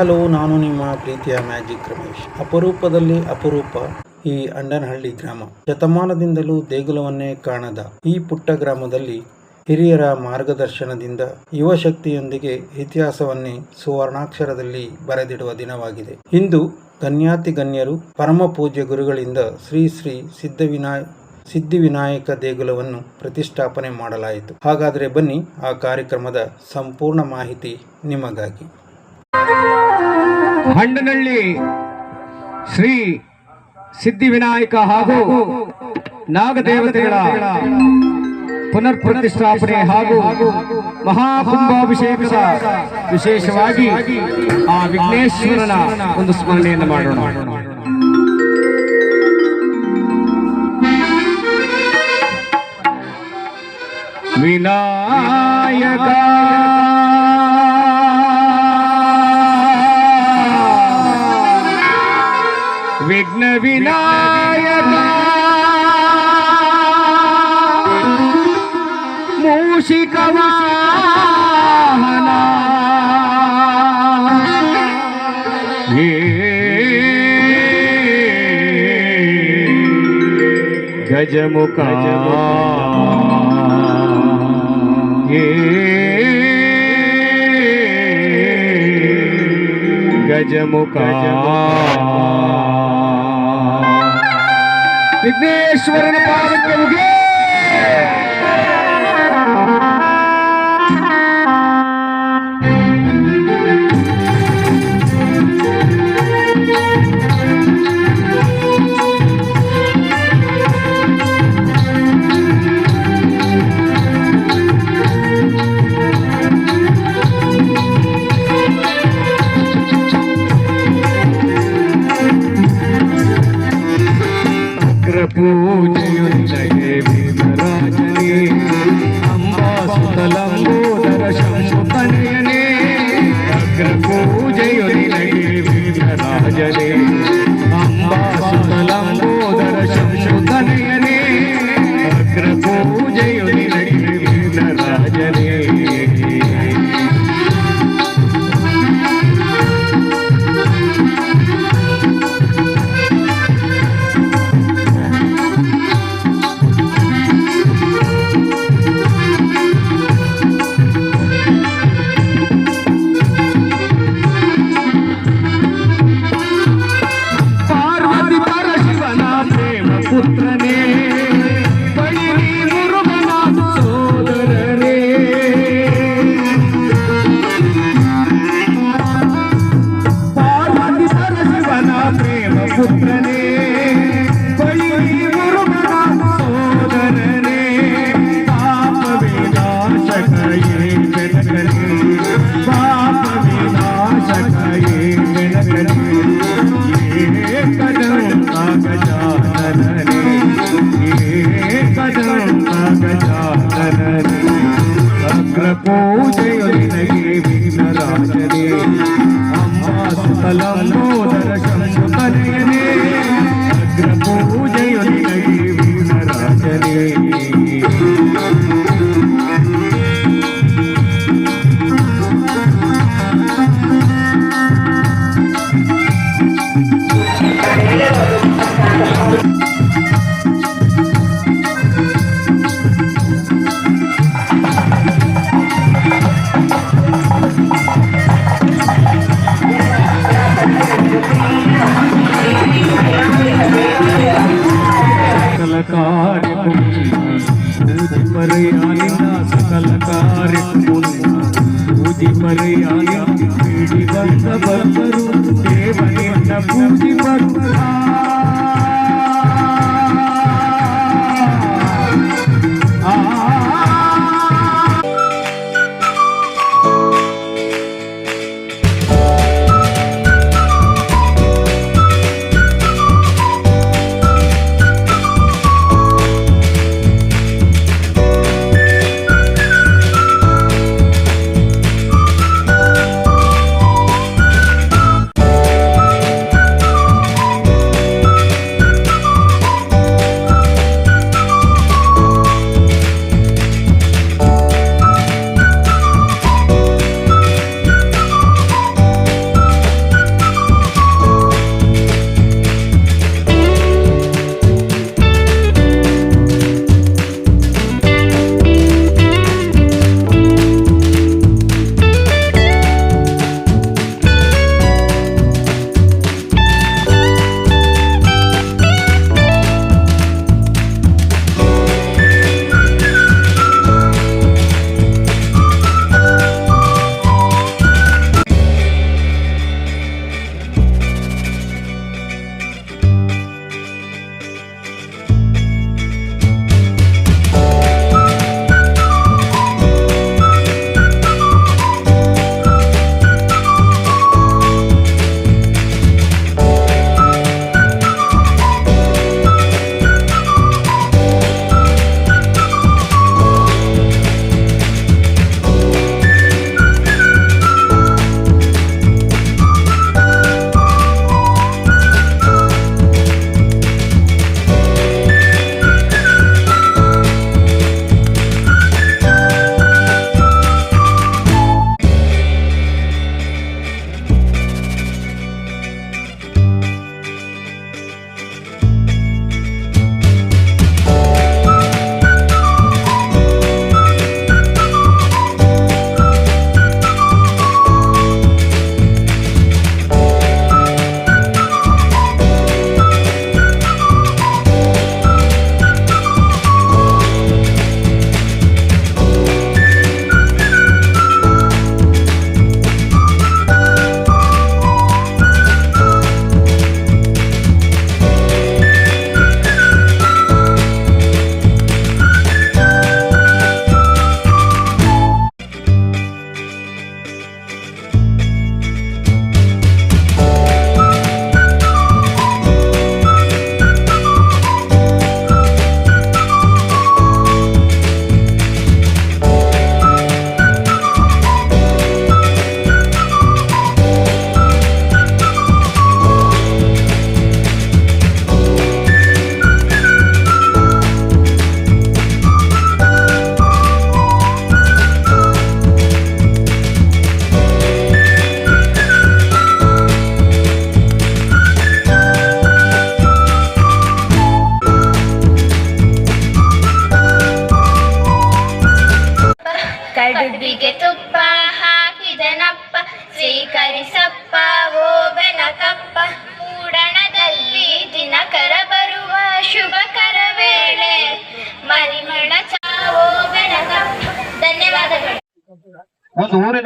Hello, ನಾನು ನಿಮ್ಮ ಪ್ರೀತಿಯ ಮ್ಯಾಜಿಕ್ ರಮೇಶ್. ಅಪರೂಪದಲ್ಲಿ ಅಪರೂಪ ಈ ಅಂಡನಹಳ್ಳಿ ಗ್ರಾಮ. ಶತಮಾನದಿಂದಲೂ ದೇಗುಲವನ್ನೇ ಕಾಣದ ಈ ಪುಟ್ಟ ಗ್ರಾಮದಲ್ಲಿ ಹಿರಿಯರ ಮಾರ್ಗದರ್ಶನದಿಂದ ಯುವ ಶಕ್ತಿಯೊಂದಿಗೆ ಇತಿಹಾಸವನ್ನೇ ಸುವರ್ಣಾಕ್ಷರದಲ್ಲಿ ಬರೆದಿಡುವ ದಿನವಾಗಿದೆ. ಇಂದು ಗಣ್ಯಾತಿ ಗಣ್ಯರು ಪರಮ ಪೂಜ್ಯ ಗುರುಗಳಿಂದ ಶ್ರೀ ಶ್ರೀ ಸಿದ್ಧವಿನಾಯ, ಸಿದ್ಧಿವಿನಾಯಕ ದೇಗುಲವನ್ನು ಪ್ರತಿಷ್ಠಾಪನೆ ಮಾಡಲಾಯಿತು. ಹಾಗಾದರೆ ಬನ್ನಿ ಆ ಕಾರ್ಯಕ್ರಮದ ಸಂಪೂರ್ಣ ಮಾಹಿತಿ ನಿಮಗಾಗಿ. ಹಂಡನಹಳ್ಳಿ ಶ್ರೀ ಸಿದ್ಧಿವಿನಾಯಕ ಹಾಗೂ ನಾಗದೇವತೆಗಳ ಪುನರ್ ಪ್ರತಿಷ್ಠಾಪನೆ ಹಾಗೂ ಮಹಾಕುಂಭಾಭಿಷೇಕದ ವಿಶೇಷವಾಗಿ ಆ ವಿಘ್ನೇಶ್ವರನ ಒಂದು ಸ್ಮರಣೆಯನ್ನು ಮಾಡೋಣ. ವಿನಾಯಕ विघ्न विनायक। मूषिकवाहना गज मुका ये गजमुख। ವಿಘ್ನೇಶ್ವರನ ಪಾದಕ್ಕೆ ಮುಗಿ जगदीश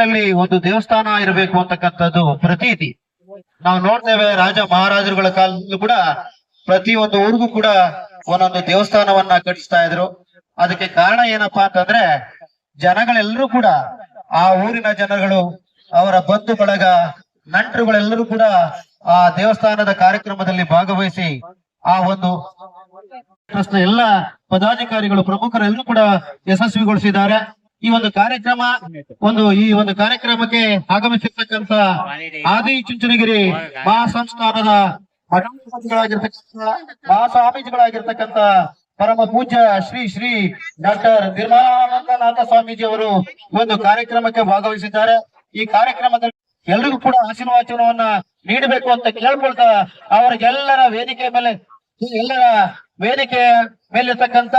ಊರಿನಲ್ಲಿ ಒಂದು ದೇವಸ್ಥಾನ ಇರಬೇಕು ಅಂತಕ್ಕಂಥದ್ದು ಪ್ರತೀತಿ. ನಾವು ನೋಡ್ತೇವೆ ರಾಜ ಮಹಾರಾಜರುಗಳ ಕಾಲದಲ್ಲೂ ಕೂಡ ಪ್ರತಿ ಒಂದು ಊರಿಗೂ ಕೂಡ ಒಂದೊಂದು ದೇವಸ್ಥಾನವನ್ನ ಕಟ್ಟಿಸ್ತಾ ಇದ್ರು. ಅದಕ್ಕೆ ಕಾರಣ ಏನಪ್ಪಾ ಅಂತಂದ್ರೆ ಜನಗಳೆಲ್ಲರೂ ಕೂಡ ಆ ಊರಿನ ಜನಗಳು, ಅವರ ಬಂಧು ಬಳಗ, ನಂಟರುಗಳೆಲ್ಲರೂ ಕೂಡ ಆ ದೇವಸ್ಥಾನದ ಕಾರ್ಯಕ್ರಮದಲ್ಲಿ ಭಾಗವಹಿಸಿ ಆ ಒಂದು ಟ್ರಸ್ಟ್ ಎಲ್ಲ ಪದಾಧಿಕಾರಿಗಳು ಪ್ರಮುಖರೆಲ್ಲರೂ ಕೂಡ ಯಶಸ್ವಿಗೊಳಿಸಿದ್ದಾರೆ. ಈ ಒಂದು ಕಾರ್ಯಕ್ರಮ, ಒಂದು ಈ ಒಂದು ಕಾರ್ಯಕ್ರಮಕ್ಕೆ ಆಗಮಿಸಿರ್ತಕ್ಕಂತ ಆದಿ ಚುಂಚನಗಿರಿ ಮಹಾಸಂಸ್ಥಾನದ ಮಠಾಧಿಪತಿಗಳಾಗಿರ್ತಕ್ಕಂಥ ಮಹಾಸ್ವಾಮೀಜಿಗಳಾಗಿರ್ತಕ್ಕಂಥ ಪರಮ ಪೂಜ್ಯ ಶ್ರೀ ಶ್ರೀ ಡಾಕ್ಟರ್ ನಿರ್ಮಲಾನಂದನಾಥ ಸ್ವಾಮೀಜಿ ಅವರು ಒಂದು ಕಾರ್ಯಕ್ರಮಕ್ಕೆ ಭಾಗವಹಿಸಿದ್ದಾರೆ. ಈ ಕಾರ್ಯಕ್ರಮದಲ್ಲಿ ಎಲ್ರಿಗೂ ಕೂಡ ಆಶೀರ್ವಾಚನವನ್ನ ನೀಡಬೇಕು ಅಂತ ಕೇಳ್ಕೊಳ್ತಾ ಅವರಿಗೆಲ್ಲರ ವೇದಿಕೆ ಮೇಲೆ, ಎಲ್ಲರ ವೇದಿಕೆ ಮೇಲಿರ್ತಕ್ಕಂತ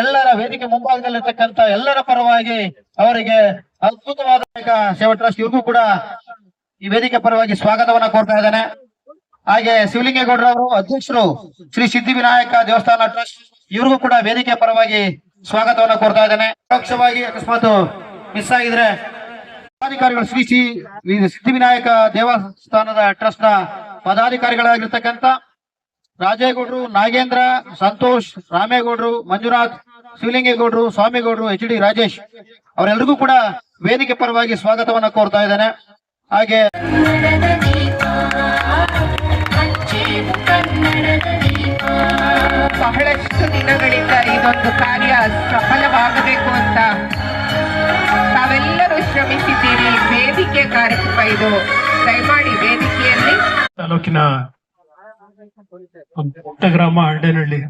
ಎಲ್ಲರ ವೇದಿಕೆ ಮುಂಭಾಗದಲ್ಲಿರ್ತಕ್ಕಂತ ಎಲ್ಲರ ಪರವಾಗಿ ಅವರಿಗೆ ಅದ್ಭುತವಾದ ಸೇವಾ ಟ್ರಸ್ಟ್ ಇವ್ರಿಗೂ ಕೂಡ ಈ ವೇದಿಕೆ ಪರವಾಗಿ ಸ್ವಾಗತವನ್ನ ಕೋರ್ತಾ ಇದ್ದಾನೆ. ಹಾಗೆ ಶಿವಲಿಂಗೇಗೌಡರವರು ಅಧ್ಯಕ್ಷರು ಶ್ರೀ ಸಿದ್ಧಿವಿನಾಯಕ ದೇವಸ್ಥಾನ ಟ್ರಸ್ಟ್ ಇವ್ರಿಗೂ ಕೂಡ ವೇದಿಕೆ ಪರವಾಗಿ ಸ್ವಾಗತವನ್ನ ಕೋರ್ತಾ ಇದ್ದಾನೆ. ಪರೋಕ್ಷವಾಗಿ ಅಕಸ್ಮಾತ್ ಮಿಸ್ ಆಗಿದ್ರೆ ಪದಾಧಿಕಾರಿಗಳು ಶ್ರೀ ಶ್ರೀ ಸಿದ್ಧಿವಿನಾಯಕ ದೇವಸ್ಥಾನದ ಟ್ರಸ್ಟ್ನ ಪದಾಧಿಕಾರಿಗಳಾಗಿರ್ತಕ್ಕಂಥ ರಾಜೇಗೌಡರು ನಾಗೇಂದ್ರ ಸಂತೋಷ್ ರಾಮೇಗೌಡರು ಮಂಜುನಾಥ್ ಶಿವಲಿಂಗೇಗೌಡರು ಸ್ವಾಮಿಗೌಡರು ಎಚ್ ಡಿ ರಾಜೇಶ್ ಅವರೆಲ್ಲರಿಗೂ ಕೂಡ ವೇದಿಕೆ ಪರವಾಗಿ ಸ್ವಾಗತವನ್ನು ಕೋರ್ತಾ ಇದ್ದೇನೆ. ಹಾಗೆ ಬಹಳಷ್ಟು ದಿನಗಳಿಂದ ಇದೊಂದು ಕಾರ್ಯ ಸಫಲವಾಗಬೇಕು ಅಂತ ತಾವೆಲ್ಲರೂ ಶ್ರಮಿಸಿದ್ದೀರಿ. ವೇದಿಕೆ ಕಾರ್ಯಕ್ರಮ ಇದು. ದಯಮಾಡಿ ವೇದಿಕೆಯಲ್ಲಿ ತಾಲೂಕಿನ ಪುಟ್ಟ ಗ್ರಾಮ ಅಡ್ಡನಹಳ್ಳಿ.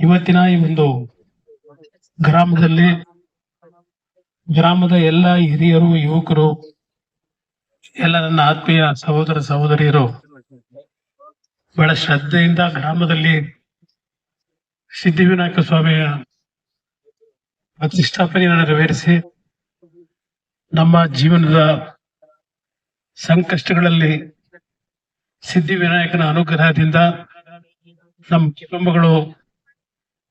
ಇವತ್ತಿನ ಈ ಒಂದು ಗ್ರಾಮದಲ್ಲಿ ಗ್ರಾಮದ ಎಲ್ಲ ಹಿರಿಯರು, ಯುವಕರು, ಎಲ್ಲ ನನ್ನ ಆತ್ಮೀಯ ಸಹೋದರ ಸಹೋದರಿಯರು, ಬಹಳ ಶ್ರದ್ಧೆಯಿಂದ ಗ್ರಾಮದಲ್ಲಿ ಸಿದ್ಧಿವಿನಾಯಕ ಸ್ವಾಮಿಯ ಪ್ರತಿಷ್ಠಾಪನೆಯನ್ನು ನೆರವೇರಿಸಿ ನಮ್ಮ ಜೀವನದ ಸಂಕಷ್ಟಗಳಲ್ಲಿ ಸಿದ್ಧಿವಿನಾಯಕನ ಅನುಗ್ರಹದಿಂದ ನಮ್ಮ ಕುಟುಂಬಗಳು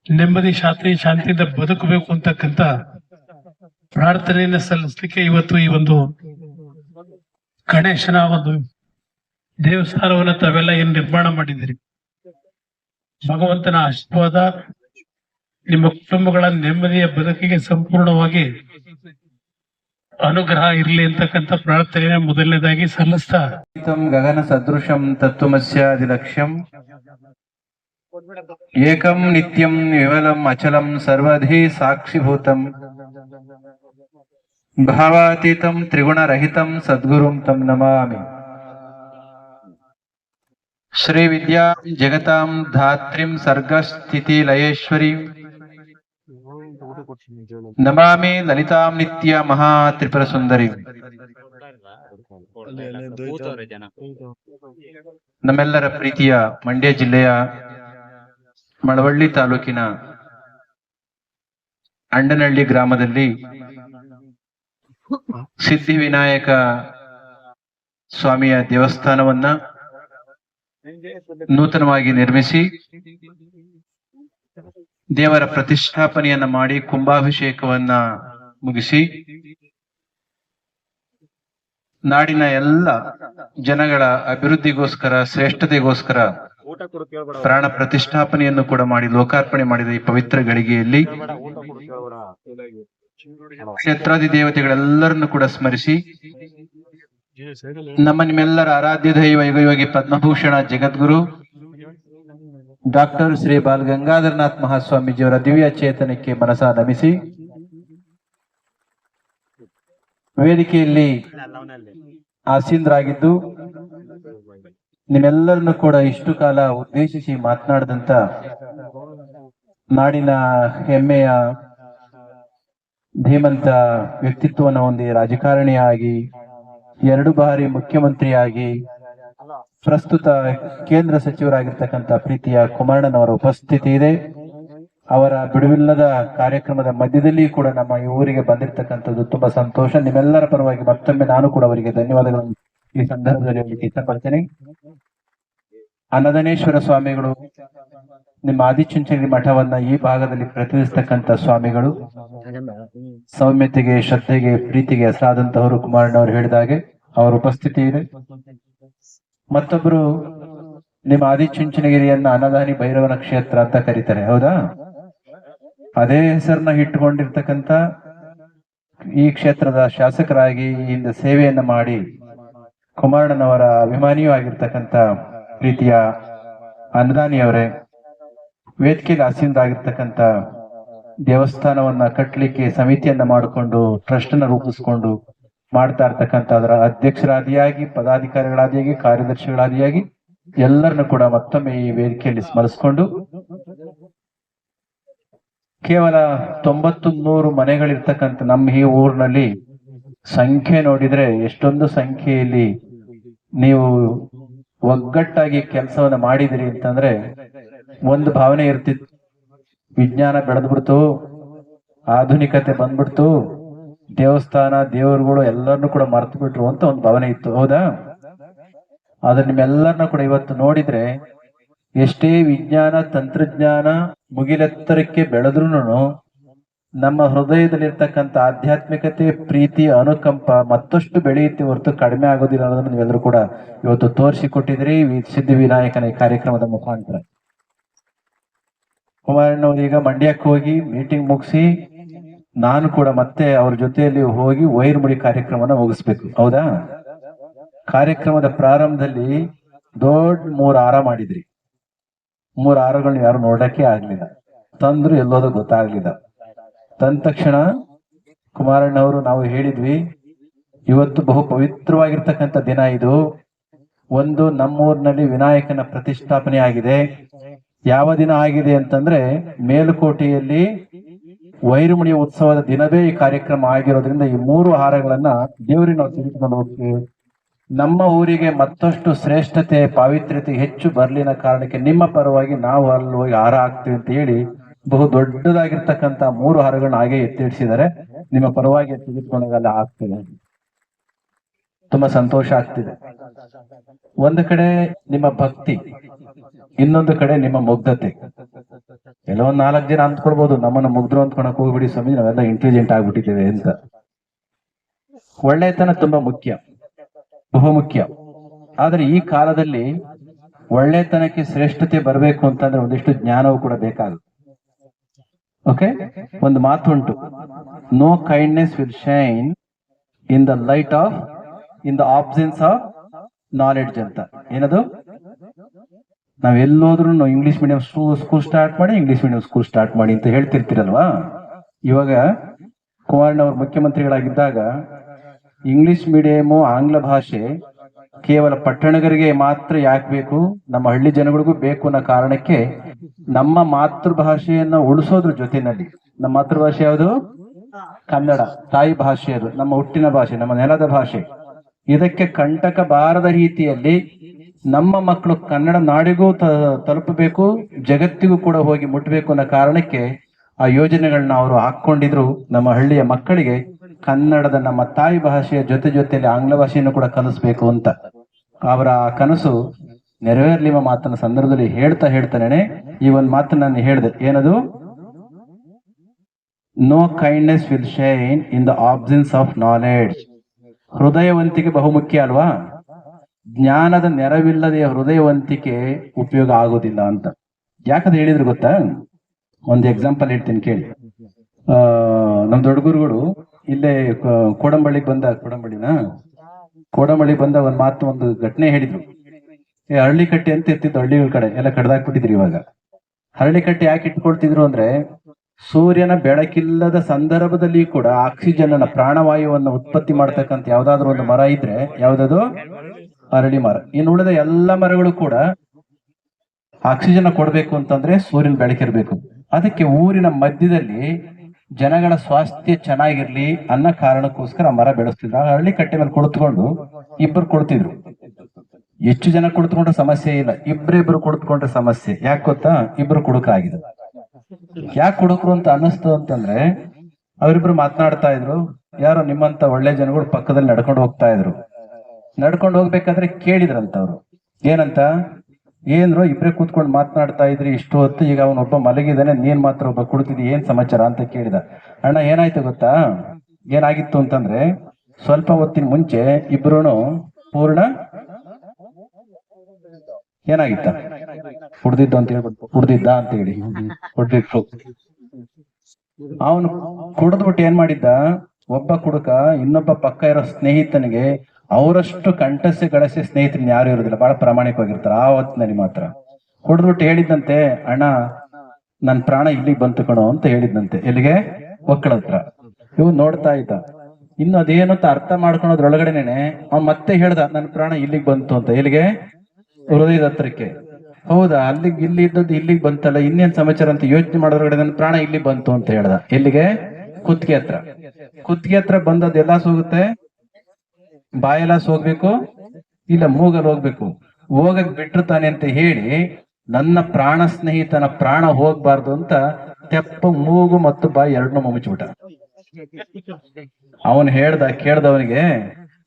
ನೆಮ್ಮದಿ, ಶಾಂತಿ, ಶಾಂತಿಯಿಂದ ಬದುಕಬೇಕು ಅಂತಕ್ಕಂತ ಪ್ರಾರ್ಥನೆಯನ್ನು ಸಲ್ಲಿಸಲಿಕ್ಕೆ ಇವತ್ತು ಈ ಒಂದು ಗಣೇಶನ ಒಂದು ದೇವಸ್ಥಾನವನ್ನು ತಾವೆಲ್ಲ ಏನ್ ನಿರ್ಮಾಣ ಮಾಡಿದಿರಿ ಭಗವಂತನ ಆಶೀರ್ವಾದ ನಿಮ್ಮ ಕುಟುಂಬಗಳ ನೆಮ್ಮದಿಯ ಬದುಕಿಗೆ ಸಂಪೂರ್ಣವಾಗಿ ಅನುಗ್ರಹ ಇರಲಿ ಅಂತಕ್ಕಂಥ ಪ್ರಾರ್ಥನೆ ಮೊದಲನೇದಾಗಿ ಸಲ್ಲಿಸ್ತಾ ಗಗನ ಸದೃಶಂ ತತ್ವಮಸ್ಯಾದಿ ಲಕ್ಷ್ಯಂ ಏಕಂ ನಿತ್ಯಂ ವಿಮಲಂ ಅಚಲಂ ಸರ್ವಧಿ ಸಾಕ್ಷಿಭೂತಂ ಭಾವಾತೀತಂ ತ್ರಿಗುಣರಹಿತಂ ಸದ್ಗುರುಂ ತಂ ನಮಾಮಿ ಶ್ರೀ ವಿದ್ಯಾ ಜಗತಾಂ ಧಾತ್ರಿಂ ಸರ್ಗಸ್ಥಿತಿ ಲಯೇಶ್ವರಿಂ ನಮಾಮಿ ಲಲಿತಾಂ ನಿತ್ಯ ಮಹಾ ತ್ರಿಪುರ ಸುಂದರಿ ನಮ್ಮೆಲ್ಲರ ಪ್ರೀತಿಯ ಮಂಡ್ಯ ಜಿಲ್ಲೆಯ ಮಳವಳ್ಳಿ ತಾಲೂಕಿನ ಅಂಡನಹಳ್ಳಿ ಗ್ರಾಮದಲ್ಲಿ ಸಿದ್ಧಿ ವಿನಾಯಕ ಸ್ವಾಮಿಯ ದೇವಸ್ಥಾನವನ್ನ ನೂತನವಾಗಿ ನಿರ್ಮಿಸಿ ದೇವರ ಪ್ರತಿಷ್ಠಾಪನೆಯನ್ನ ಮಾಡಿ ಕುಂಭಾಭಿಷೇಕವನ್ನ ಮುಗಿಸಿ ನಾಡಿನ ಎಲ್ಲ ಜನಗಳ ಅಭಿವೃದ್ಧಿಗೋಸ್ಕರ, ಶ್ರೇಷ್ಠತೆಗೋಸ್ಕರ ಪ್ರಾಣ ಪ್ರತಿಷ್ಠಾಪನೆಯನ್ನು ಕೂಡ ಮಾಡಿ ಲೋಕಾರ್ಪಣೆ ಮಾಡಿದ ಈ ಪವಿತ್ರ ಗಳಿಗೆಯಲ್ಲಿ ಕ್ಷೇತ್ರಾದಿ ದೇವತೆಗಳೆಲ್ಲರನ್ನು ಕೂಡ ಸ್ಮರಿಸಿ, ನಮ್ಮ ನಿಮ್ಮೆಲ್ಲರ ಆರಾಧ್ಯ ದೈವ ಯುಗಯೋಗಿ ಪದ್ಮಭೂಷಣ ಜಗದ್ಗುರು ಡಾಕ್ಟರ್ ಶ್ರೀ ಬಾಲ್ ಗಂಗಾಧರನಾಥ್ ಮಹಾಸ್ವಾಮೀಜಿಯವರ ದಿವ್ಯ ಚೇತನಕ್ಕೆ ಮನಸ ನಮಿಸಿ. ವೇದಿಕೆಯಲ್ಲಿ ಆಸೀನರಾಗಿದ್ದು ನಿಮ್ಮೆಲ್ಲರನ್ನು ಕೂಡ ಇಷ್ಟು ಕಾಲ ಉದ್ದೇಶಿಸಿ ಮಾತನಾಡಿದಂತ ನಾಡಿನ ಹೆಮ್ಮೆಯ ಧೀಮಂತ ವ್ಯಕ್ತಿತ್ವವನ್ನು ಹೊಂದಿ ರಾಜಕಾರಣಿಯಾಗಿ, ಎರಡು ಬಾರಿ ಮುಖ್ಯಮಂತ್ರಿಯಾಗಿ ಪ್ರಸ್ತುತ ಕೇಂದ್ರ ಸಚಿವರಾಗಿರ್ತಕ್ಕಂಥ ಪ್ರೀತಿಯ ಕುಮಾರಣ್ಣನವರ ಉಪಸ್ಥಿತಿ ಇದೆ. ಅವರ ಬಿಡುವಿಲ್ಲದ ಕಾರ್ಯಕ್ರಮದ ಮಧ್ಯದಲ್ಲಿ ಕೂಡ ನಮ್ಮ ಈ ಊರಿಗೆ ಬಂದಿರತಕ್ಕಂಥದ್ದು ತುಂಬಾ ಸಂತೋಷ. ನಿಮ್ಮೆಲ್ಲರ ಪರವಾಗಿ ಮತ್ತೊಮ್ಮೆ ನಾನು ಕೂಡ ಅವರಿಗೆ ಧನ್ಯವಾದಗಳನ್ನು ಈ ಸಂದರ್ಭದಲ್ಲಿ ಹೇಳಲಿಕ್ಕೆ ಇಷ್ಟಪಡ್ತೇನೆ. ಅನದನೇಶ್ವರ ಸ್ವಾಮಿಗಳು, ನಿಮ್ಮ ಆದಿಚುಂಚನಗಿರಿ ಮಠವನ್ನ ಈ ಭಾಗದಲ್ಲಿ ಪ್ರತಿನಿಧಿಸ್ತಕ್ಕಂಥ ಸ್ವಾಮಿಗಳು, ಸೌಮ್ಯತೆಗೆ, ಶ್ರದ್ಧೆಗೆ, ಪ್ರೀತಿಗೆ ಹೆಸರಾದಂತಹವರು ಕುಮಾರಣ್ಣವರು ಹೇಳಿದ ಹಾಗೆ ಅವರ ಉಪಸ್ಥಿತಿ ಇದೆ. ಮತ್ತೊಬ್ಬರು ನಿಮ್ಮ ಆದಿಚುಂಚನಗಿರಿಯನ್ನ ಅನ್ನದಾನಿ ಭೈರವನ ಕ್ಷೇತ್ರ ಅಂತ ಕರೀತಾರೆ, ಹೌದಾ? ಅದೇ ಹೆಸರನ್ನ ಇಟ್ಟುಕೊಂಡಿರ್ತಕ್ಕಂಥ ಈ ಕ್ಷೇತ್ರದ ಶಾಸಕರಾಗಿ ಹಿಂದೆ ಸೇವೆಯನ್ನ ಮಾಡಿ ಕುಮಾರಣ್ಣನವರ ಅಭಿಮಾನಿಯೂ ಆಗಿರ್ತಕ್ಕಂಥ ಪ್ರೀತಿಯ ಅನ್ನದಾನಿಯವರೇ ವೇದಿಕೆಯಲ್ಲಿ ಆಸೀನರಾಗಿರ್ತಕ್ಕಂಥ ದೇವಸ್ಥಾನವನ್ನ ಕಟ್ಟಲಿಕ್ಕೆ ಸಮಿತಿಯನ್ನ ಮಾಡಿಕೊಂಡು ಟ್ರಸ್ಟ್ ರೂಪಿಸ್ಕೊಂಡು ಮಾಡ್ತಾ ಇರ್ತಕ್ಕಂಥ ಅದರ ಅಧ್ಯಕ್ಷರಾದಿಯಾಗಿ, ಪದಾಧಿಕಾರಿಗಳಾದಿಯಾಗಿ, ಕಾರ್ಯದರ್ಶಿಗಳಾದಿಯಾಗಿ ಎಲ್ಲರನ್ನು ಕೂಡ ಮತ್ತೊಮ್ಮೆ ಈ ವೇದಿಕೆಯಲ್ಲಿ ಸ್ಮರಿಸಿಕೊಂಡು ಕೇವಲ ತೊಂಬತ್ತು ನೂರು ಮನೆಗಳಿರ್ತಕ್ಕಂಥ ನಮ್ಮ ಈ ಊರಿನಲ್ಲಿ ಸಂಖ್ಯೆ ನೋಡಿದ್ರೆ ಎಷ್ಟೊಂದು ಸಂಖ್ಯೆಯಲ್ಲಿ ನೀವು ಒಗ್ಗಟ್ಟಾಗಿ ಕೆಲಸವನ್ನ ಮಾಡಿದಿರಿ ಅಂತಂದ್ರೆ ಒಂದು ಭಾವನೆ ಇರ್ತಿತ್ತು. ವಿಜ್ಞಾನ ಬೆಳೆದ್ಬಿಡ್ತು, ಆಧುನಿಕತೆ ಬಂದ್ಬಿಡ್ತು ದೇವಸ್ಥಾನ, ದೇವರುಗಳು ಎಲ್ಲರನ್ನೂ ಕೂಡ ಮರ್ತು ಬಿಟ್ರು ಅಂತ ಒಂದು ಭಾವನೆ ಇತ್ತು. ಹೌದಾ? ಆದ್ರೆ ನಿಮ್ಮೆಲ್ಲರನ್ನ ಕೂಡ ಇವತ್ತು ನೋಡಿದ್ರೆ ಎಷ್ಟೇ ವಿಜ್ಞಾನ, ತಂತ್ರಜ್ಞಾನ ಮುಗಿಲೆತ್ತರಕ್ಕೆ ಬೆಳೆದ್ರೂ ನಮ್ಮ ಹೃದಯದಲ್ಲಿರ್ತಕ್ಕಂಥ ಆಧ್ಯಾತ್ಮಿಕತೆ, ಪ್ರೀತಿ, ಅನುಕಂಪ ಮತ್ತಷ್ಟು ಬೆಳೆಯುತ್ತೆ ಹೊರತು ಕಡಿಮೆ ಆಗೋದಿಲ್ಲ ಅನ್ನೋದನ್ನ ನೀವೆಲ್ಲರೂ ಕೂಡ ಇವತ್ತು ತೋರಿಸಿಕೊಟ್ಟಿದ್ರಿ ಸಿದ್ಧಿವಿನಾಯಕನ ಸಿದ್ಧಿ ವಿನಾಯಕನ ಈ ಕಾರ್ಯಕ್ರಮದ ಮುಖಾಂತರ. ಕುಮಾರಣ್ಣವ್ರು ಈಗ ಮಂಡ್ಯಕ್ಕೆ ಹೋಗಿ ಮೀಟಿಂಗ್ ಮುಗಿಸಿ ನಾನು ಕೂಡ ಮತ್ತೆ ಅವ್ರ ಜೊತೆಯಲ್ಲಿ ಹೋಗಿ ವೈರ್ಮುಡಿ ಕಾರ್ಯಕ್ರಮನ ಮುಗಿಸ್ಬೇಕು. ಹೌದಾ? ಕಾರ್ಯಕ್ರಮದ ಪ್ರಾರಂಭದಲ್ಲಿ ದೊಡ್ಡ ಮೂರ್ ಹಾರ ಮಾಡಿದ್ರಿ. ಮೂರ್ ಹಾರಗಳನ್ನ ಯಾರು ನೋಡಕ್ಕೆ ಆಗ್ಲಿಲ್ಲ. ತಂದ್ರು ಎಲ್ಲೋದು ಗೊತ್ತಾಗ್ಲಿಲ್ಲ. ತಂದ ತಕ್ಷಣ ಕುಮಾರಣ್ಣವರು ನಾವು ಹೇಳಿದ್ವಿ, ಇವತ್ತು ಬಹು ಪವಿತ್ರವಾಗಿರ್ತಕ್ಕಂಥ ದಿನ ಇದು. ಒಂದು ನಮ್ಮೂರಿನಲ್ಲಿ ವಿನಾಯಕನ ಪ್ರತಿಷ್ಠಾಪನೆ ಆಗಿದೆ. ಯಾವ ದಿನ ಆಗಿದೆ ಅಂತಂದ್ರೆ ಮೇಲುಕೋಟೆಯಲ್ಲಿ ವೈರಮುಣಿ ಉತ್ಸವದ ದಿನವೇ ಈ ಕಾರ್ಯಕ್ರಮ ಆಗಿರೋದ್ರಿಂದ ಈ ಮೂರು ಹಾರಗಳನ್ನ ದೇವರಿಗೆ ನಾವು ತೆಗೆದುಕೊಂಡು ಹೋಗ್ತೀವಿ. ನಮ್ಮ ಊರಿಗೆ ಮತ್ತಷ್ಟು ಶ್ರೇಷ್ಠತೆ, ಪಾವಿತ್ರ್ಯತೆ ಹೆಚ್ಚು ಬರಲಿನ ಕಾರಣಕ್ಕೆ ನಿಮ್ಮ ಪರವಾಗಿ ನಾವು ಅಲ್ಲಿ ಹೋಗಿ ಹಾರ ಹಾಕ್ತೀವಿ ಅಂತ ಹೇಳಿ ಬಹು ದೊಡ್ಡದಾಗಿರ್ತಕ್ಕಂಥ ಮೂರು ಹಾರಗಳನ್ನ ಹಾಗೆ ಎತ್ತಿಡಿಸಿದ್ದಾರೆ. ನಿಮ್ಮ ಪರವಾಗಿ ತೆಗೆದುಕೊಂಡಾಗ ಅಲ್ಲಿ ಹಾಕ್ತೇವೆ. ತುಂಬಾ ಸಂತೋಷ ಆಗ್ತಿದೆ. ಒಂದು ಕಡೆ ನಿಮ್ಮ ಭಕ್ತಿ, ಇನ್ನೊಂದು ಕಡೆ ನಿಮ್ಮ ಮುಗ್ಧತೆ. ಎಲ್ಲೋ ಒಂದ್ ನಾಲ್ಕು ಜನ ಅಂದ್ಕೊಳ್ಬಹುದು ನಮ್ಮನ್ನ ಮುಗ್ದ್ರು ಅಂದ್ಕೊಳಕ್ ಹೋಗ್ಬಿಡಿ ಸ್ವಾಮಿ, ನಾವೆಲ್ಲ ಇಂಟೆಲಿಜೆಂಟ್ ಆಗ್ಬಿಟ್ಟಿದ್ದೇವೆ ಅಂತ. ಒಳ್ಳೆತನ ತುಂಬಾ ಮುಖ್ಯ. ಬಹುಮುಖ್ಯ ಆದ್ರೆ ಈ ಕಾಲದಲ್ಲಿ ಒಳ್ಳೆತನಕ್ಕೆ ಶ್ರೇಷ್ಠತೆ ಬರಬೇಕು ಅಂತಂದ್ರೆ ಒಂದಿಷ್ಟು ಜ್ಞಾನವೂ ಕೂಡ ಬೇಕಾಗುತ್ತೆ. ಓಕೆ? ಒಂದು ಮಾತುಂಟು. No kindness will shine in the light of in the absence of knowledge ಅಂತ. ಏನದು? ನಾವ್ ಇಂಗ್ಲಿಷ್ ಮೀಡಿಯಂ ಸ್ಕೂಲ್ ಸ್ಟಾರ್ಟ್ ಮಾಡಿ ಇಂಗ್ಲಿಷ್ ಮೀಡಿಯಂ ಸ್ಕೂಲ್ ಸ್ಟಾರ್ಟ್ ಮಾಡಿ ಅಂತ ಹೇಳ್ತಿರ್ತೀರಲ್ವಾ? ಇವಾಗ ಕುಮಾರಣ್ಣವ್ರ ಮುಖ್ಯಮಂತ್ರಿಗಳಾಗಿದ್ದಾಗ ಇಂಗ್ಲಿಷ್ ಮೀಡಿಯಂ ಆಂಗ್ಲ ಭಾಷೆ ಕೇವಲ ಪಟ್ಟಣಗರಿಗೆ ಮಾತ್ರ ಯಾಕೆ ಬೇಕು, ನಮ್ಮ ಹಳ್ಳಿ ಜನಗಳಿಗೂ ಬೇಕು ಅನ್ನೋ ಕಾರಣಕ್ಕೆ ನಮ್ಮ ಮಾತೃಭಾಷೆಯನ್ನ ಉಳಿಸೋದ್ರ ಜೊತೆನಲ್ಲಿ, ನಮ್ಮ ಮಾತೃಭಾಷೆ ಯಾವುದು? ಕನ್ನಡ, ತಾಯಿ ಭಾಷೆ ಅದು, ನಮ್ಮ ಹುಟ್ಟಿನ ಭಾಷೆ, ನಮ್ಮ ನೆಲದ ಭಾಷೆ. ಇದಕ್ಕೆ ಕಂಟಕ ಬಾರದ ರೀತಿಯಲ್ಲಿ ನಮ್ಮ ಮಕ್ಕಳು ಕನ್ನಡ ನಾಡಿಗೂ ತಲುಪಬೇಕು, ಜಗತ್ತಿಗೂ ಕೂಡ ಹೋಗಿ ಮುಟ್ಟಬೇಕು ಅನ್ನೋ ಕಾರಣಕ್ಕೆ ಆ ಯೋಜನೆಗಳನ್ನ ಅವರು ಹಾಕೊಂಡಿದ್ರು ನಮ್ಮ ಹಳ್ಳಿಯ ಮಕ್ಕಳಿಗೆ ಕನ್ನಡದ ನಮ್ಮ ತಾಯಿ ಭಾಷೆಯ ಜೊತೆ ಜೊತೆಯಲ್ಲಿ ಆಂಗ್ಲ ಭಾಷೆಯನ್ನು ಕೂಡ ಕಲಿಸ್ಬೇಕು ಅಂತ. ಅವರ ಕನಸು ನೆರವೇರ್ಲಿವ ಮಾತನ್ನ ಸಂದರ್ಭದಲ್ಲಿ ಹೇಳ್ತಾ ಹೇಳ್ತಾನೆ ಈ ಒಂದು ಮಾತನ್ನ ನಾನು ಹೇಳಿದೆ. ಏನದು? No kindness will shine in the absence of knowledge ಹೃದಯವಂತಿಕೆ ಬಹುಮುಖ್ಯ ಅಲ್ವಾ? ಜ್ಞಾನದ ನೆರವಿಲ್ಲದೆ ಹೃದಯವಂತಿಕೆ ಉಪಯೋಗ ಆಗೋದಿಲ್ಲ ಅಂತ. ಯಾಕಂತ ಹೇಳಿದ್ರು ಗೊತ್ತಾ? ಒಂದು ಎಕ್ಸಾಂಪಲ್ ಹೇಳ್ತೀನಿ ಕೇಳಿ. ಆ, ನಮ್ ದೊಡ್ಡ ಗುರುಗಳು ಇಲ್ಲೇ ಕೋಡಂಬಳ್ಳಿಗೆ ಬಂದ, ಕೋಡಂಬಳ್ಳಿನ? ಕೋಡಂಬಳ್ಳಿ ಬಂದ ಒಂದ್ ಮಾತು, ಒಂದು ಘಟನೆ ಹೇಳಿದ್ರು. ಹಳ್ಳಿ ಕಟ್ಟೆ ಅಂತ ಇರ್ತಿತ್ತು ಹಳ್ಳಿಗಳ ಕಡೆ, ಎಲ್ಲ ಕಡ್ದಾಕ್ಬಿಟ್ಟಿದ್ರು ಇವಾಗ. ಹಳ್ಳಿ ಕಟ್ಟೆ ಯಾಕೆ ಇಟ್ಕೊಳ್ತಿದ್ರು ಅಂದ್ರೆ ಸೂರ್ಯನ ಬೆಳಕಿಲ್ಲದ ಸಂದರ್ಭದಲ್ಲಿ ಕೂಡ ಆಕ್ಸಿಜನ್ ಅನ್ನ ಪ್ರಾಣವಾಯುವನ್ನು ಉತ್ಪತ್ತಿ ಮಾಡ್ತಕ್ಕಂಥ ಯಾವ್ದಾದ್ರು ಒಂದು ಮರ ಇದ್ರೆ ಯಾವ್ದದು? ಅರಳಿ ಮರ. ಇನ್ನು ಉಳಿದ ಎಲ್ಲ ಮರಗಳು ಕೂಡ ಆಕ್ಸಿಜನ್ ಕೊಡಬೇಕು ಅಂತಂದ್ರೆ ಸೂರ್ಯನ ಬೆಳಕಿರ್ಬೇಕು. ಅದಕ್ಕೆ ಊರಿನ ಮಧ್ಯದಲ್ಲಿ ಜನಗಳ ಸ್ವಾಸ್ಥ್ಯ ಚೆನ್ನಾಗಿರ್ಲಿ ಅನ್ನೋ ಕಾರಣಕ್ಕೋಸ್ಕರ ಮರ ಬೆಳೆಸ್ತಿದ್ರು. ಆ ಹಳ್ಳಿ ಕಟ್ಟೆ ಮೇಲೆ ಕುಳಿತುಕೊಂಡು ಇಬ್ಬರು ಕೊಡ್ತಿದ್ರು ಹೆಚ್ಚು ಜನ ಕುಳಿತುಕೊಂಡ್ರೆ ಸಮಸ್ಯೆ ಇಲ್ಲ. ಇಬ್ರಿಬ್ರು ಕುಳಿತುಕೊಂಡ್ರೆ ಸಮಸ್ಯೆ. ಯಾಕೆ ಗೊತ್ತಾ? ಇಬ್ರು ಕುಡುಕರಾಗಿದೆ ಯಾಕೆ ಕುಡುಕರು ಅಂತ ಅನ್ನಿಸ್ತು ಅಂತಂದ್ರೆ ಅವರಿಬ್ರು ಮಾತನಾಡ್ತಾ ಇದ್ರು. ಯಾರೋ ನಿಮ್ಮಂತ ಒಳ್ಳೆ ಜನಗಳು ಪಕ್ಕದಲ್ಲಿ ನಡ್ಕೊಂಡು ಹೋಗ್ತಾ ಇದ್ರು. ನಡ್ಕೊಂಡು ಹೋಗ್ಬೇಕಾದ್ರೆ ಕೇಳಿದ್ರಂತ ಅವ್ರು ಏನಂತ? ಏನ್ರೋ ಇಬ್ರೇ ಕೂತ್ಕೊಂಡು ಮಾತನಾಡ್ತಾ ಇದ್ರಿ, ಇಷ್ಟು ಹೊತ್ತು ಈಗ ಅವನೊಬ್ಬ ಮಲಗಿದಾನೆ ನೀನ್ ಮಾತ್ರ ಒಬ್ಬ ಕುಳಿತಿದ್ದಿ, ಏನ್ ಸಮಾಚಾರ ಅಂತ ಕೇಳಿದ. ಅಣ್ಣ, ಏನಾಯ್ತು ಗೊತ್ತಾ? ಏನಾಗಿತ್ತು ಅಂತಂದ್ರೆ, ಸ್ವಲ್ಪ ಹೊತ್ತಿನ ಮುಂಚೆ ಇಬ್ರುನು ಪೂರ್ಣ ಏನಾಗಿತ್ತ? ಕುಡ್ದಿದ್ದು ಅಂತ ಹೇಳ್ಬಿಟ್ಟು ಕುಡ್ದಿದ್ದ ಅಂತ ಹೇಳಿ. ಕುಡ್ದಿಟ್ಟು ಅವನು ಕುಡಿದ್ಬಿಟ್ಟು ಏನ್ ಮಾಡಿದ್ದ? ಒಬ್ಬ ಕುಡುಕ ಇನ್ನೊಬ್ಬ ಪಕ್ಕ ಇರೋ ಸ್ನೇಹಿತನಿಗೆ ಅವರಷ್ಟು ಕಂಠಸ್ಯ ಗಳಸ್ಯ ಸ್ನೇಹಿತರು ಯಾರು ಇರೋದಿಲ್ಲ. ಬಹಳ ಪ್ರಾಮಾಣಿಕವಾಗಿರ್ತಾರೆ ಆ ಹೊತ್ತಿನಲ್ಲಿ ಮಾತ್ರ. ಹೊಡೆದ್ಬಿಟ್ಟು ಹೇಳಿದ್ದಂತೆ ಅಣ್ಣ ನನ್ನ ಪ್ರಾಣ ಇಲ್ಲಿಗೆ ಬಂತು ಕಣೋ ಅಂತ ಹೇಳಿದ್ದಂತೆ ಎಲ್ಲಿಗೆ? ಒಕ್ಕಳ ಹತ್ರ. ಇವ್ ನೋಡ್ತಾ ಇದ್ದ. ಇನ್ನು ಅದೇನು ಅಂತ ಅರ್ಥ ಮಾಡ್ಕೊಳೋದ್ರೊಳಗಡೆನೆ ಅವ್ನ್ ಮತ್ತೆ ಹೇಳ್ದ ನನ್ನ ಪ್ರಾಣ ಇಲ್ಲಿಗೆ ಬಂತು ಅಂತ. ಎಲ್ಲಿಗೆ? ಹೃದಯದ ಹತ್ರಕ್ಕೆ. ಹೌದಾ? ಅಲ್ಲಿಗೆ ಇಲ್ಲಿ ಇದ್ದದ್ದು ಇಲ್ಲಿಗೆ ಬಂತಲ್ಲ, ಇನ್ನೇನ್ ಸಮಾಚಾರ ಅಂತ ಯೋಚನೆ ಮಾಡೋದ್ರೊಳಗಡೆ ನನ್ನ ಪ್ರಾಣ ಇಲ್ಲಿ ಬಂತು ಅಂತ ಹೇಳ್ದ. ಎಲ್ಲಿಗೆ? ಕುತ್ತಿಗೆ ಹತ್ರ. ಕುತ್ತಿಗೆ ಹತ್ರ ಬಂದದ್ದು ಎಲ್ಲಾ ಹೋಗುತ್ತೆ ಬಾಯೆಲ್ಲ ಹೋಗ್ಬೇಕು ಇಲ್ಲ ಮೂಗಲ್ ಹೋಗ್ಬೇಕು. ಹೋಗಕ್ ಬಿಟ್ಟಿರ್ತಾನೆ ಅಂತ ಹೇಳಿ ನನ್ನ ಪ್ರಾಣ ಸ್ನೇಹಿತನ ಪ್ರಾಣ ಹೋಗ್ಬಾರ್ದು ಅಂತ ತೆಪ್ಪ ಮೂಗು ಮತ್ತು ಬಾಯಿ ಎರಡನ್ನೂ ಮುಚ್ಚಿಬಿಟ್ಟ. ಅವನ್ ಹೇಳ್ದ, ಕೇಳ್ದವನಿಗೆ,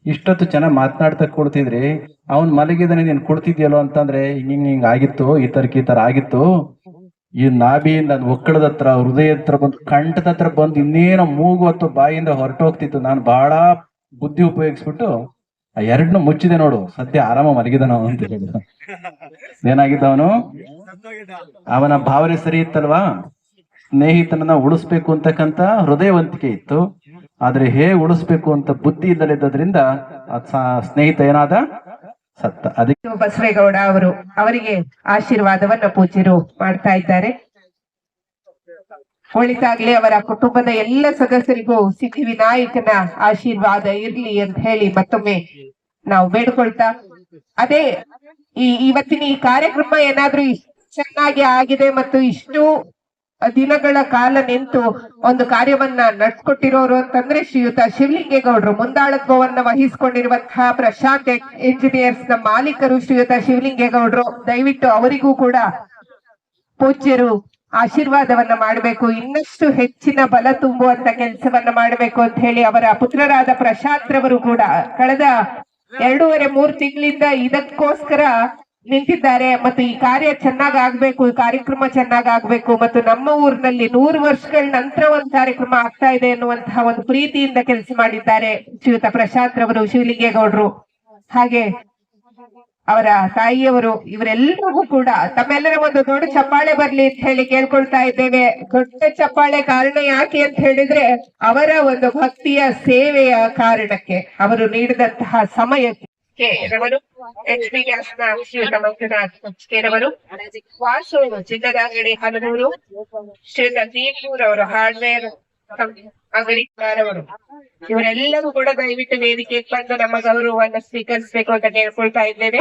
ಇಷ್ಟೊತ್ತು ಚೆನ್ನಾಗ್ ಮಾತನಾಡ್ತಾ ಕೊಡ್ತಿದ್ರಿ. ಅವನ್ ಮಲಗಿದನೆ ನೀನ್ ಕೊಡ್ತಿದ್ಯಲ್ಲೋ ಅಂತಂದ್ರೆ, ಹಿಂಗ್ ಹಿಂಗ್ ಆಗಿತ್ತು, ಈ ತರಕಿ ಈ ತರ ಆಗಿತ್ತು. ಈ ನಾಭಿಯಿಂದ ಒಕ್ಕಳದ ಹತ್ರ ಹೃದಯ ಹತ್ರ ಬಂದು, ಕಂಠದ ಹತ್ರ ಬಂದು ಇನ್ನೇನೋ ಮೂಗು ಅಥವಾ ಬಾಯಿಂದ ಹೊರಟೋಗ್ತಿತ್ತು. ನಾನು ಬಹಳ ಬುದ್ಧಿ ಉಪಯೋಗಿಸ್ಬಿಟ್ಟು ಆ ಎರಡ್ನು ಮುಚ್ಚಿದೆ ನೋಡು, ಸದ್ಯ ಆರಾಮ ಮಲಗಿದನು ಅಂತ ಹೇಳಿದ ಏನಾಗಿದ್ದ ಅವನು? ಅವನ ಭಾವನೆ ಸರಿ ಇತ್ತಲ್ವಾ? ಸ್ನೇಹಿತನನ್ನ ಉಳಿಸ್ಬೇಕು ಅಂತಕ್ಕಂತ ಹೃದಯವಂತಿಕೆ ಇತ್ತು. ಆದ್ರೆ ಹೇಗೆ ಉಳಿಸ್ಬೇಕು ಅಂತ ಬುದ್ಧಿ ಇಲ್ಲದಿದ್ದರಿಂದ ಸ್ನೇಹಿತ ಏನಾದ? ಸತ್ತ. ಅದಕ್ಕೆ ಬಸವೇಗೌಡ ಅವರು ಅವರಿಗೆ ಆಶೀರ್ವಾದವನ್ನ ಪೂಜೆರು ಮಾಡ್ತಾ ಇದ್ದಾರೆ. ಒಳಿತಾಗ್ಲಿ ಅವರ ಕುಟುಂಬದ ಎಲ್ಲ ಸದಸ್ಯರಿಗೂ ಸಿದ್ಧಿ ವಿನಾಯಕನ ಆಶೀರ್ವಾದ ಇರ್ಲಿ ಅಂತ ಹೇಳಿ ಮತ್ತೊಮ್ಮೆ ನಾವು ಬೇಡ್ಕೊಳ್ತಾ, ಅದೇ ಈ ಇವತ್ತಿನ ಈ ಕಾರ್ಯಕ್ರಮ ಏನಾದ್ರೂ ಚೆನ್ನಾಗಿ ಆಗಿದೆ ಮತ್ತು ಇಷ್ಟು ದಿನಗಳ ಕಾಲ ನಿಂತು ಒಂದು ಕಾರ್ಯವನ್ನ ನಡ್ಸ್ಕೊಟ್ಟಿರೋರು ಅಂತಂದ್ರೆ ಶ್ರೀಯುತ ಶಿವಲಿಂಗೇಗೌಡರು. ಮುಂದಾಳತ್ವವನ್ನ ವಹಿಸಿಕೊಂಡಿರುವಂತಹ ಪ್ರಶಾಂತ್ ಎಂಜಿನಿಯರ್ಸ್ನ ಮಾಲೀಕರು ಶ್ರೀಯುತ ಶಿವಲಿಂಗೇಗೌಡರು. ದಯವಿಟ್ಟು ಅವರಿಗೂ ಕೂಡ ಪೂಜ್ಯರು ಆಶೀರ್ವಾದವನ್ನ ಮಾಡಬೇಕು, ಇನ್ನಷ್ಟು ಹೆಚ್ಚಿನ ಬಲ ತುಂಬುವಂತ ಕೆಲಸವನ್ನ ಮಾಡಬೇಕು ಅಂತ ಹೇಳಿ ಅವರ ಪುತ್ರರಾದ ಪ್ರಶಾಂತ್ ರವರು ಕೂಡ ಕಳೆದ ಎರಡೂವರೆ ಮೂರು ತಿಂಗಳಿಂದ ಇದಕ್ಕೋಸ್ಕರ ನಿಂತಿದ್ದಾರೆ. ಮತ್ತು ಈ ಕಾರ್ಯ ಚೆನ್ನಾಗ್ ಆಗ್ಬೇಕು, ಈ ಕಾರ್ಯಕ್ರಮ ಚೆನ್ನಾಗ್ ಆಗ್ಬೇಕು. ಮತ್ತು ನಮ್ಮ ಊರಿನಲ್ಲಿ ನೂರು ವರ್ಷಗಳ ನಂತರ ಒಂದು ಕಾರ್ಯಕ್ರಮ ಆಗ್ತಾ ಇದೆ ಅನ್ನುವಂತಹ ಒಂದು ಪ್ರೀತಿಯಿಂದ ಕೆಲಸ ಮಾಡಿದ್ದಾರೆ ಶ್ರೀಯುತ ಪ್ರಶಾಂತ್ ರವರು, ಶಿವಲಿಂಗೇಗೌಡರು. ಹಾಗೆ ಅವರ ತಾಯಿಯವರು ಇವರೆಲ್ಲರಿಗೂ ಕೂಡ ತಮ್ಮೆಲ್ಲರ ಒಂದು ದೊಡ್ಡ ಚಪ್ಪಾಳೆ ಬರ್ಲಿ ಅಂತ ಹೇಳಿ ಕೇಳ್ಕೊಳ್ತಾ ಇದ್ದೇವೆ. ದೊಡ್ಡ ಚಪ್ಪಾಳೆ ಕಾರಣ ಯಾಕೆ ಅಂತ ಹೇಳಿದ್ರೆ, ಅವರ ಒಂದು ಭಕ್ತಿಯ ಸೇವೆಯ ಕಾರಣಕ್ಕೆ ಅವರು ನೀಡಿದಂತಹ ಸಮಯಕ್ಕೆ. ರವರು, ಎಚ್. ಬಿ ಗ್ಯಾಸ್ನ ಶ್ರೀಯುತ ದೀಪೂರ್ ಅವರು ಹಾರ್ಡ್ವೇರ್ ಅಂಗಡಿಕಾರವರು ಇವರೆಲ್ಲರೂ ಕೂಡ ದಯವಿಟ್ಟು ವೇದಿಕೆಗೆ ಬಂದು ನಮ್ಮ ಗೌರವವನ್ನು ಸ್ವೀಕರಿಸಬೇಕು ಅಂತ ಕೇಳ್ಕೊಳ್ತಾ ಇದ್ದೇವೆ.